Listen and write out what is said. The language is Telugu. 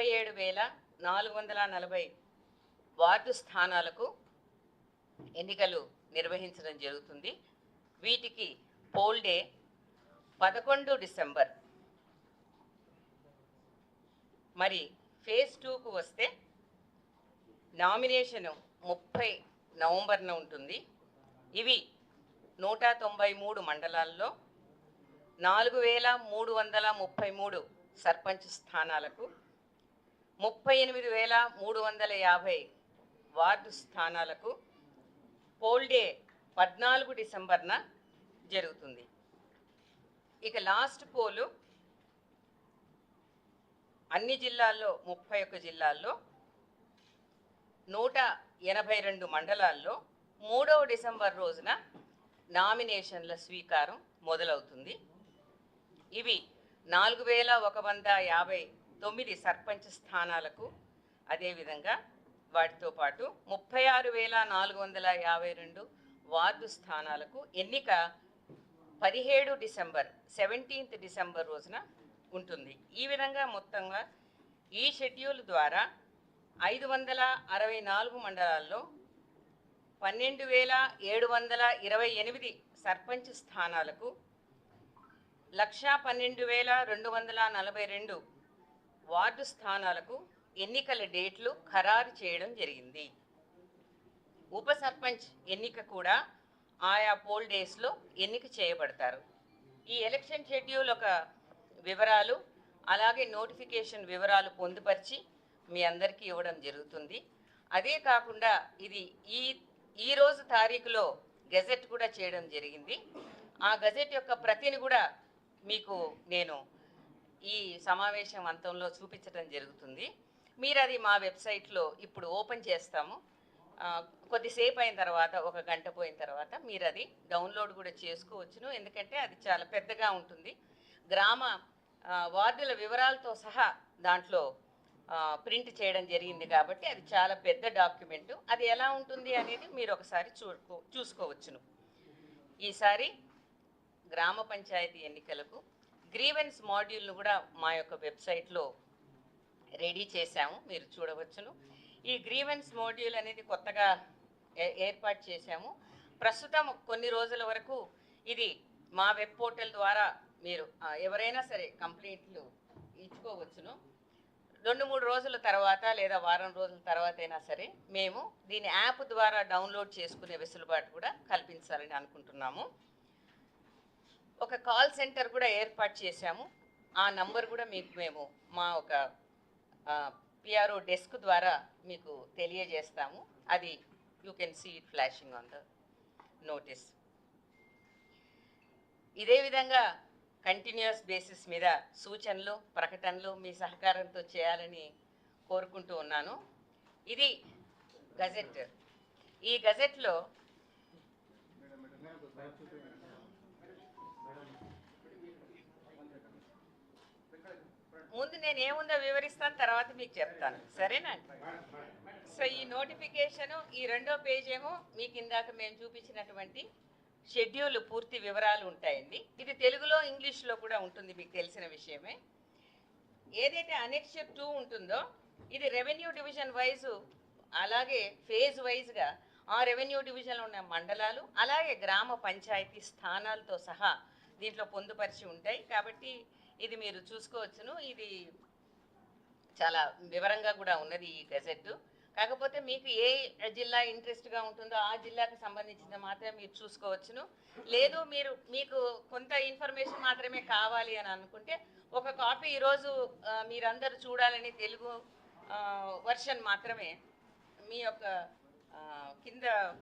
ముప్పై ఏడు వేల నాలుగు వందల నలభై వార్డు స్థానాలకు ఎన్నికలు నిర్వహించడం జరుగుతుంది. వీటికి పోల్ డే పదకొండు డిసెంబర్. మరి ఫేజ్ టూకు వస్తే నామినేషన్ ముప్పై నవంబర్న ఉంటుంది. ఇవి నూట తొంభై మూడు మండలాల్లో నాలుగు వేల మూడు వందల ముప్పై మూడు సర్పంచ్ స్థానాలకు ముప్పై ఎనిమిది వేల మూడు వందల యాభై వార్డు స్థానాలకు పోల్ డే పద్నాలుగు డిసెంబర్న జరుగుతుంది. ఇక లాస్ట్ పోలు అన్ని జిల్లాల్లో ముప్పై ఒక్క జిల్లాల్లో నూట ఎనభై రెండు మండలాల్లో మూడవ డిసెంబర్ రోజున నామినేషన్ల స్వీకారం మొదలవుతుంది. ఇవి నాలుగు వేల ఒక వంద యాభై తొమ్మిది సర్పంచ్ స్థానాలకు అదేవిధంగా వాటితో పాటు ముప్పై ఆరు వేల నాలుగు వందల యాభై రెండు వార్డు స్థానాలకు ఎన్నిక పదిహేడు డిసెంబర్ సెవెంటీన్త్ డిసెంబర్ రోజున ఉంటుంది. ఈ విధంగా మొత్తంగా ఈ షెడ్యూల్ ద్వారా ఐదు వందల అరవై నాలుగు మండలాల్లో పన్నెండు వేల ఏడు వందల ఇరవై ఎనిమిది సర్పంచ్ స్థానాలకు లక్షా పన్నెండు వేల రెండు వందల నలభై రెండు వార్డు స్థానాలకు ఎన్నికల డేట్లు ఖరారు చేయడం జరిగింది. ఉప సర్పంచ్ ఎన్నిక కూడా ఆయా పోల్ డేస్లో ఎన్నిక చేయబడతారు. ఈ ఎలక్షన్ షెడ్యూల్ ఒక వివరాలు అలాగే నోటిఫికేషన్ వివరాలు పొందుపరిచి మీ అందరికీ ఇవ్వడం జరుగుతుంది. అదే కాకుండా ఇది ఈ ఈ రోజు తారీఖులో గెజెట్ కూడా చేయడం జరిగింది. ఆ గజెట్ యొక్క ప్రతిని కూడా మీకు నేను ఈ సమావేశం అంతంలో చూపించడం జరుగుతుంది. మీరు అది మా వెబ్సైట్లో ఇప్పుడు ఓపెన్ చేస్తాము. కొద్దిసేపు అయిన తర్వాత ఒక గంట పోయిన తర్వాత మీరు అది డౌన్లోడ్ కూడా చేసుకోవచ్చును. ఎందుకంటే అది చాలా పెద్దగా ఉంటుంది. గ్రామ వార్డుల వివరాలతో సహా దాంట్లో ప్రింట్ చేయడం జరిగింది కాబట్టి అది చాలా పెద్ద డాక్యుమెంటు. అది ఎలా ఉంటుంది అనేది మీరు ఒకసారి చూడుకో చూసుకోవచ్చును. ఈసారి గ్రామ పంచాయతీ ఎన్నికలకు గ్రీవెన్స్ మాడ్యూల్ను కూడా మా యొక్క వెబ్సైట్లో రెడీ చేశాము. మీరు చూడవచ్చును. ఈ గ్రీవెన్స్ మాడ్యూల్ అనేది కొత్తగా ఏ- ఏర్పాటు చేశాము. ప్రస్తుతం కొన్ని రోజుల వరకు ఇది మా వెబ్ పోర్టల్ ద్వారా మీరు ఎవరైనా సరే కంప్లైంట్లు ఇచ్చుకోవచ్చును. రెండు మూడు రోజుల తర్వాత లేదా వారం రోజుల తర్వాత అయినా సరే మేము దీని యాప్ ద్వారా డౌన్లోడ్ చేసుకునే వెసులుబాటు కూడా కల్పించాలని అనుకుంటున్నాము. ఒక కాల్ సెంటర్ కూడా ఏర్పాటు చేశాము ఆ నంబర్ కూడా మీకు మేము మా ఒక పిఆర్ఓ డెస్క్ ద్వారా మీకు తెలియజేస్తాము అది you can see it flashing on the notice ఇదే విధంగా కంటిన్యూస్ బేసిస్ మీద సూచనలు ప్రకటనలు మీ సహకారంతో చేయాలని కోరుకుంటూ ఉన్నాను ఇది గజెట్ ఈ గజెట్లో ముందు నేను ఏముందో వివరిస్తాను తర్వాత మీకు చెప్తాను. సరేనా? సో ఈ నోటిఫికేషను ఈ రెండో పేజ్ ఏమో మీకు ఇందాక మేము చూపించినటువంటి షెడ్యూల్ పూర్తి వివరాలు ఉంటాయండి. ఇది తెలుగులో ఇంగ్లీష్లో కూడా ఉంటుంది మీకు తెలిసిన విషయమే. ఏదైతే అనెక్చర్ టూ ఉంటుందో ఇది రెవెన్యూ డివిజన్ వైజ్ అలాగే ఫేజ్ వైజ్గా ఆ రెవెన్యూ డివిజన్లో ఉన్న మండలాలు అలాగే గ్రామ పంచాయతీ స్థానాలతో సహా దీంట్లో పొందుపరిచి ఉంటాయి. కాబట్టి ఇది మీరు చూసుకోవచ్చును. ఇది చాలా వివరంగా కూడా ఉన్నది ఈ గెజెట్ కాకపోతే మీకు ఏ జిల్లా ఇంట్రెస్ట్గా ఉంటుందో ఆ జిల్లాకు సంబంధించిన మాత్రమే మీరు చూసుకోవచ్చును. లేదు మీరు మీకు కొంత ఇన్ఫర్మేషన్ మాత్రమే కావాలి అని అనుకుంటే ఒక కాపీ ఈరోజు మీరందరూ చూడాలని తెలుగు వర్షన్ మాత్రమే మీ యొక్క కింద